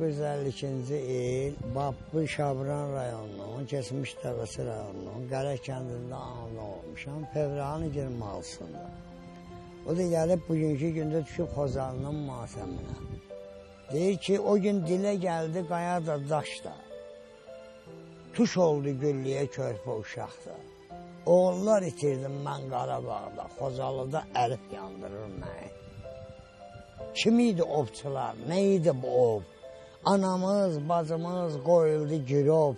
1952-ci il Babı Şabran rayonunun, Keçmiş Dəvəsi rayonunun Qərə kəndində ana olmuşam, fevralın 26-sında. O da gəlib bugünkü gündə düşüb Xozalının matəminə. Deyir ki, o gün dilə gəldi qaya da daş da. Tuş oldu güllüyə körpə uşaqda. Oğullar itirdim mən Qarabağda, Xozalıda əlif yandırır məni. Kim idi ovçular, nə idi bu ov? Anamız, bacımız qoyuldu girov,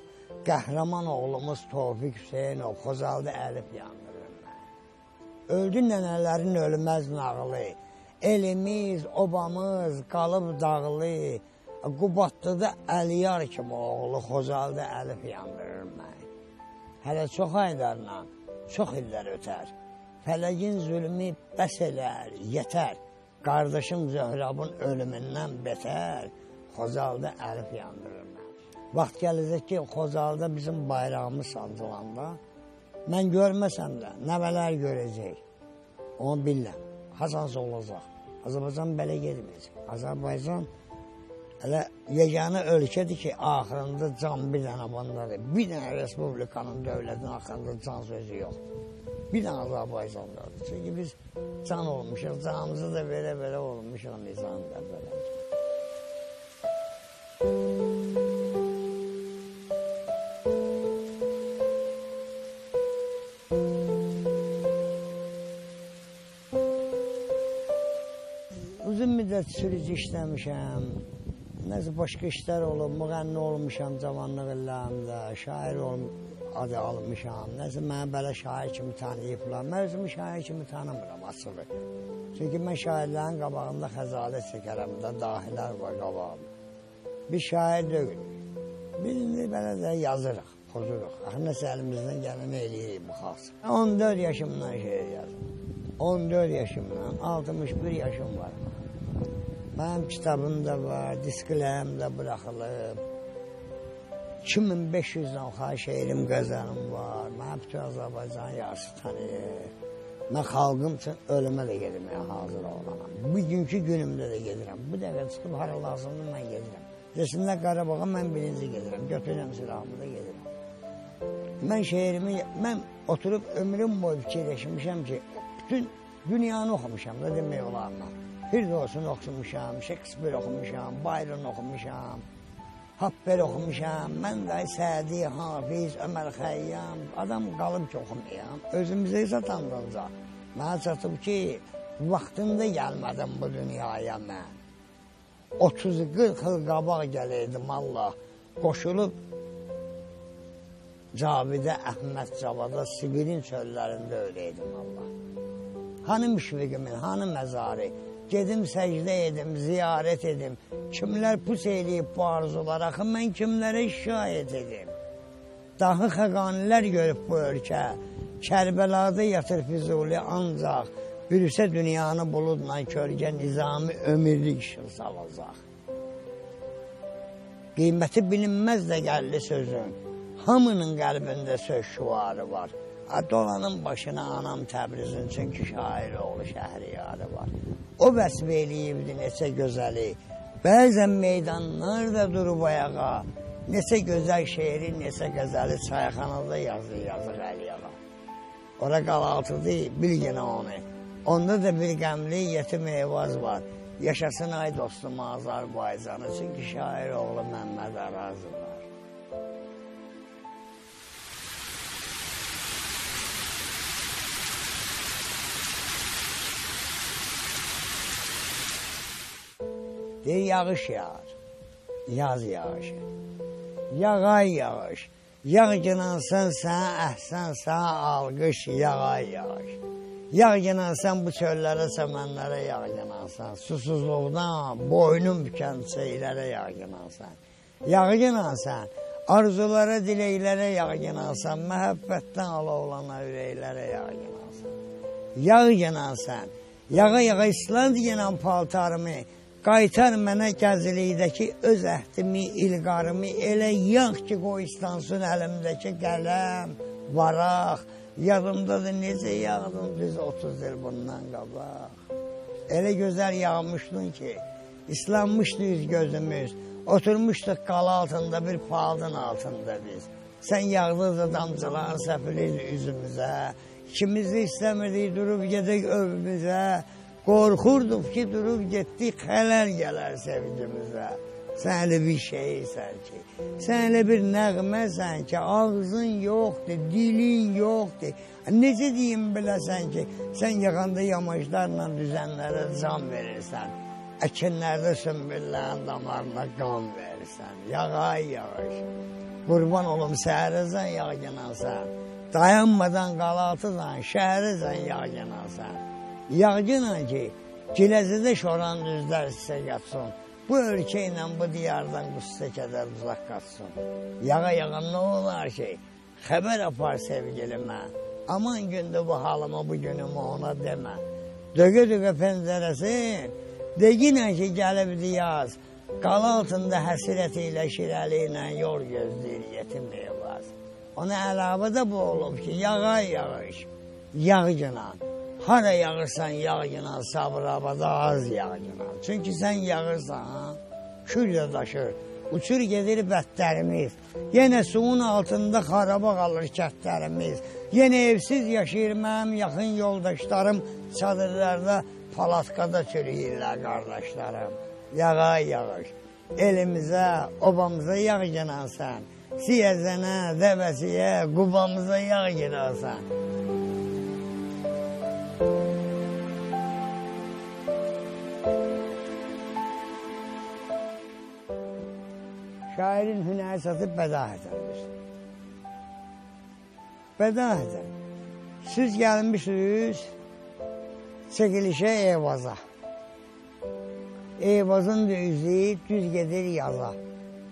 qəhrəman oğlumuz Tofiq Hüseynov, Xozalda əlif yandırır məni. Öldü nənələrin ölməz nağılı, elimiz, obamız qalıb dağılı, Qubatlıda Əliyar kimi oğlu Xozalda əlif yandırır məni. Hələ çox aylarla, çox illər ötər. Fələgin zülmü bəs elər, yetər. Qardaşım Zöhrabın ölümündən betər. Xozalda əlif yandırır mən. Vaxt gələcək ki, Xozalda bizim bayrağımız sancılanda, mən görməsəm də nəvələr görəcək. Onu bilirəm. Hasansa olacaq. Azərbaycan belə getməyəcək. Azərbaycan Hələ yeganə ölkədir ki, axırında can bir dənə bandadır. Bir dənə respublikanın, dövlətin axırında can sözü yox. Bir dənə Azərbaycandadır. Çünki biz can olmuşuq, canımızı da verə-verə olmuşuq nizamda belə. Müddət sürücü işləmişəm. Nəsə başqa işlər olub, müğənni olmuşam cavanlıq illərimdə, şair olm adı almışam. Nəsə məni belə şair kimi tanıyıblar. Mən özümü şair kimi tanımıram asılı. Çünki mən şairlərin qabağında xəzalət çəkərəm də, dahilər var qabağımda. Bir şair deyil. Birini belə də yazırıq, pozuruq. Axı nəsə əlimizdən gələni eləyirik bu xas. 14 yaşımdan şeir yazdım. 14 yaşımdan, 61 yaşım var. Mənim kitabım da var, disklərim də buraxılıb. 2500-dən xahiş şeirim, qəzəlim var. Mən bütün Azərbaycan yarısı tanıyır. Mən xalqım üçün ölümə də gedməyə hazır olanam. Bugünkü günümdə də gedirəm. Bu dəqiqə çıxıb hara lazımdır mən gedirəm. Desinlər Qarabağa mən birinci gedirəm. Götürürəm silahımı da gedirəm. Mən şeirimi, mən oturub ömrüm boyu fikirləşmişəm ki, bütün dünyanı oxumuşam da demək olar mən. Firdosunu oxumuşam, Shakespeare oxumuşam, Byron oxumuşam, Happer oxumuşam, mən də Sədi, Hafiz, Ömər Xəyyam, adam qalıb ki oxumayam. Özümüzə satandanca. Mənə çatıb ki, vaxtında gəlmədim bu dünyaya mən. 30-40 il qabaq gələydim Allah, qoşulub Cavidə Əhməd Cavada Sibirin çöllərində öləydim Allah. Hanı müşfiqimin, hanı məzarı? Gedim səcdə edim, ziyarət edim. Kimlər pus eləyib bu arzular, axı mən kimlərə şikayət edim. Dahi xəqanilər görüb bu ölkə, Kərbəlada yatır Füzuli ancaq bürüsə dünyanı buludla kölgə nizami ömürlük işıq salacaq. Qiyməti bilinməz də gəldi sözün, hamının qəlbində söz şüvarı var. Dolanın başına anam Təbrizin çünki şair oğlu şəhriyarı var. O vəsb eləyibdi neçə gözəli, bəzən meydanlar da durub ayağa, neçə gözəl şeiri, neçə qəzəli çayxanada yazır, yazır Əliyağa. Ora qalaltıdır, bil yenə onu. Onda da bir qəmli yetim eyvaz var. Yaşasın ay dostum Azərbaycanı, çünki şair oğlu Məmməd Arazı var. Deyir, yağış yağır. Yaz yağışı. Yağay yağış. Yağ ginansan sənə əhsən, sənə alqış, yağay yağış. Yağ ginansan bu çöllərə, səmənlərə yağ ginansan. Susuzluqdan boynun bükən şeylərə yağ ginansan. Yağ ginansan, arzulara, diləklərə yağ ginansan. Məhəbbətdən alovlanan ürəklərə yağ ginansan. Yağ ginansan, yağa yağa islan deyənən paltarımı, Qaytar mənə gəzilikdəki öz əhdimi, ilqarımı elə yağ ki, qoystansın əlimdəki qələm, varaq. Yadımdadır necə yağdın düz 30 il bundan qabaq. Elə gözəl yağmışdın ki, islanmışdı üz gözümüz. Oturmuşduq qala altında bir paladın altında biz. Sən yağdıqca damcıların səpilirdi üzümüzə. İkimiz də istəmirdik durub gedək övümüzə. Qorxurduq ki, durub getdik xələl gələr sevgimizə. Sən elə bir şeysən ki, sən elə bir nəğməsən ki, ağzın yoxdur, dilin yoxdur. Necə deyim biləsən ki, sən yığanda yamaclarla düzənlərə can verirsən. Əkinlərdə sümbüllərin damarına qan verirsən. Yağay yağış. Qurban olum səhərəzən yağ yanarsan. Dayanmadan qalatısan, şəhərəzən yağ yanarsan. Yağcıyla ki, Giləzidə şoran düzlər sizə yatsın. Bu ölkə ilə bu diyardan qüssə qədər uzaq qaçsın. Yağa yağa nə olar ki, xəbər apar sevgilimə. Aman gündür bu halıma, bu günümü ona demə. Dögə-dögə pəncərəsin, deginə ki, gəlib diyaz. Qala altında həsrət ilə, şirəli ilə yol gözləyir yetim eyvaz. Ona əlavə də bu olub ki, yağa yağış, yağcınan. Hara yağırsan yağcınan, sabır abada az yağcınan. Çünki sən yağırsan, kül də daşır. Uçur gedir bətlərimiz. Yenə suyun altında xaraba qalır kətlərimiz. Yenə evsiz yaşayır mənim yaxın yoldaşlarım. Çadırlarda, palatkada çürüyürlər qardaşlarım. Yağa yağış. Elimizə, obamıza yağ ginansan. Siyəzənə, dəvəsiyə, qubamıza yağ ginansan. Şairin hünər əsası bədahətəndir. Bədahətən. Siz gəlmişsiniz çəkilişə Eyvaza. Eyvazın da üzü düz gedir yaza.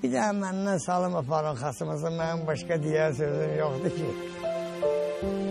Bir də məndən salım aparın xasımızı, mənim başqa deyər sözüm yoxdur ki.